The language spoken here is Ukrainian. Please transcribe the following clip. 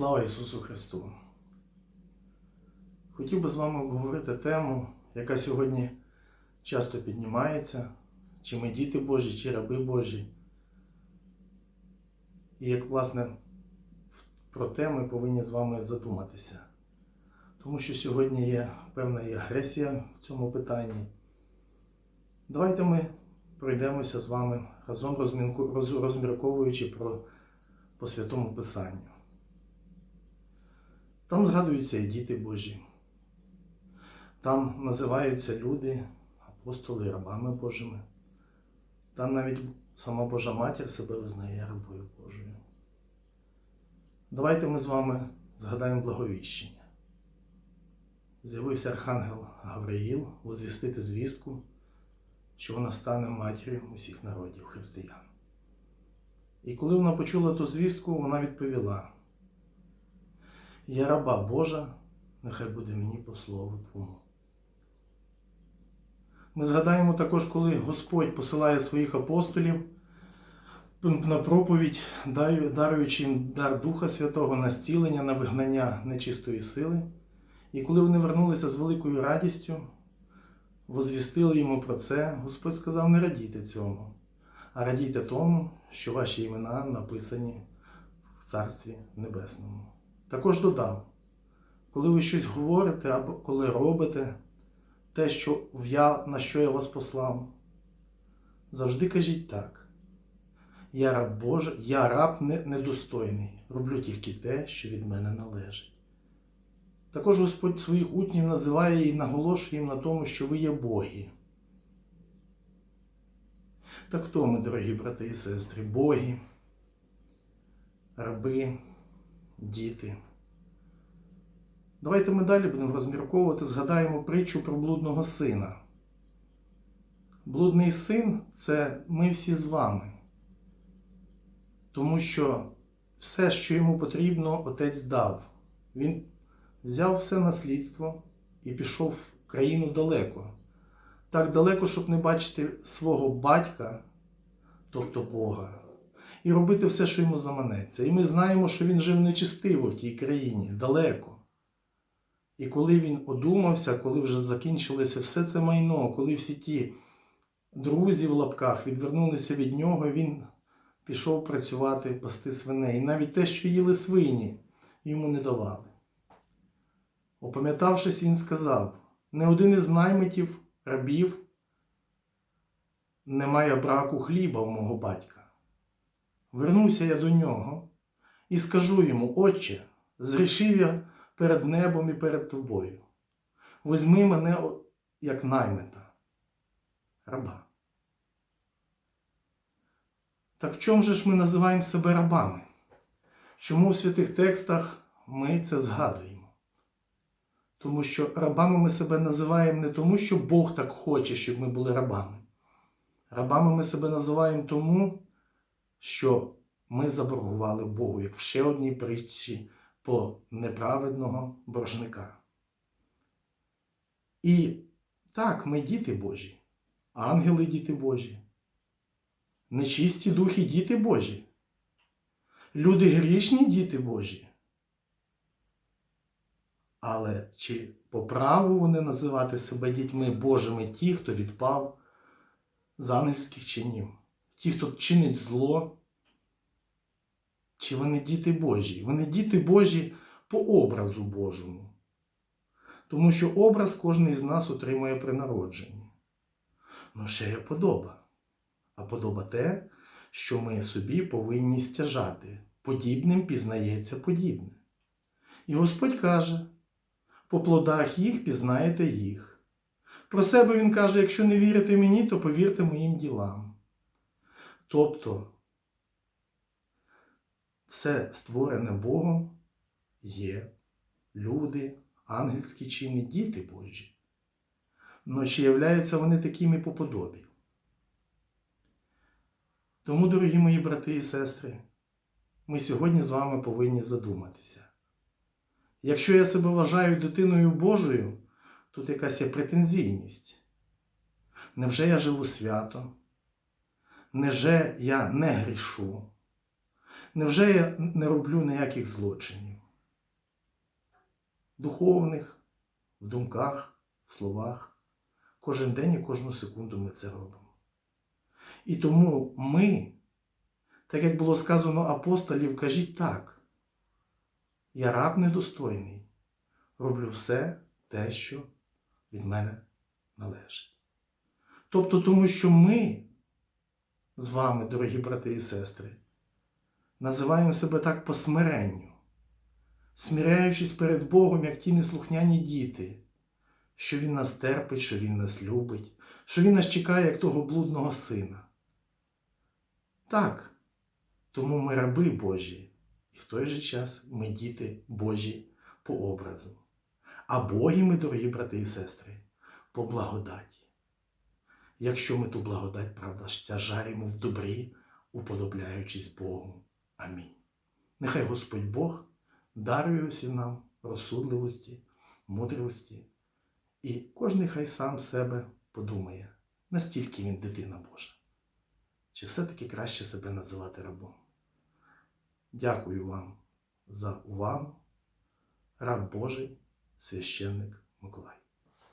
Слава Ісусу Христу! Хотів би з вами обговорити тему, яка сьогодні часто піднімається, чи ми діти Божі, чи раби Божі. І як, власне, про те ми повинні з вами задуматися. Тому що сьогодні є певна і агресія в цьому питанні. Давайте ми пройдемося з вами разом розмірковуючи про по Святому Писанню. Там згадуються і діти Божі. Там називаються люди, апостоли, рабами Божими. Там навіть сама Божа Матір себе визнає рабою Божою. Давайте ми з вами згадаємо благовіщення. З'явився архангел Гавриїл возвістити звістку, що вона стане матір'ю усіх народів християн. І коли вона почула ту звістку, вона відповіла: Я раба Божа, нехай буде мені по слову Твому. Ми згадаємо також, коли Господь посилає своїх апостолів на проповідь, даруючи їм дар Духа Святого на зцілення, на вигнання нечистої сили. І коли вони вернулися з великою радістю, возвістили йому про це, Господь сказав: не радійте цьому, а радійте тому, що ваші імена написані в Царстві Небесному. Також додав, коли ви щось говорите або коли робите те, що я, на що я вас послав, завжди кажіть так. Я раб Божий, я раб недостойний, роблю тільки те, що від мене належить. Також Господь своїх учнів називає і наголошує їм на тому, що ви є боги. Так хто ми, дорогі брати і сестри, боги, раби, діти. Давайте ми далі будемо розмірковувати, згадаємо притчу про блудного сина. Блудний син це ми всі з вами. Тому що все, що йому потрібно, отець дав. Він взяв все наслідство і пішов в країну далеко. Так далеко, щоб не бачити свого батька, тобто Бога, і робити все, що йому заманеться. І ми знаємо, що він жив нечистиво в тій країні, далеко. І коли він одумався, коли вже закінчилося все це майно, коли всі ті друзі в лапках відвернулися від нього, він пішов працювати, пасти свиней. І навіть те, що їли свині, йому не давали. Опам'ятавшись, він сказав: не один із наймитів, рабів, не має браку хліба у мого батька. Вернуся я до нього і скажу йому, Отче, зрішив я перед небом і перед тобою. Возьми мене як наймита, раба. Так чому же ж ми називаємо себе рабами? Чому в святих текстах ми це згадуємо? Тому що рабами ми себе називаємо не тому, що Бог так хоче, щоб ми були рабами. Рабами ми себе називаємо тому, що ми заборгували Богу, як в ще одній притчі по неправедного боржника. І так, ми діти Божі, ангели діти Божі, нечисті духи діти Божі, люди грішні діти Божі. Але чи по праву вони називати себе дітьми Божими ті, хто відпав з ангельських чинів, ті, хто чинить зло? Чи вони діти Божі? Вони діти Божі по образу Божому. Тому що образ кожен із нас отримує при народженні. Ну, ще є подоба. А подоба те, що ми собі повинні стяжати. Подібним пізнається подібне. І Господь каже: по плодах їх пізнаєте їх. Про себе Він каже: якщо не вірите мені, то повірте моїм ділам. Тобто, все створене Богом є люди, ангельські чини, діти Божі. Но чи являються вони такими по подобі? Тому, дорогі мої брати і сестри, ми сьогодні з вами повинні задуматися. Якщо я себе вважаю дитиною Божою, тут якась є претензійність. Невже я живу свято? Невже я не грішу? Невже я не роблю ніяких злочинів? духовних, в думках, в словах. Кожен день і кожну секунду ми це робимо. І тому ми, так як було сказано апостолів, кажіть так. Я раб недостойний, роблю все те, що від мене належить. Тобто, тому що ми з вами, дорогі брати і сестри, називаємо себе так по смиренню, смиряючись перед Богом, як ті неслухняні діти, що Він нас терпить, що Він нас любить, що Він нас чекає, як того блудного сина. Так, тому ми раби Божі, і в той же час ми діти Божі по образу. А Боги ми, дорогі брати і сестри, по благодаті. Якщо ми ту благодать, правда, стяжаємо в добрі, уподобляючись Богу. Амінь. Нехай Господь Бог дарує усім нам розсудливості, мудрості, і кожен хай сам себе подумає, настільки він дитина Божа. Чи все-таки краще себе називати рабом? Дякую вам за увагу. Раб Божий, священник Миколай.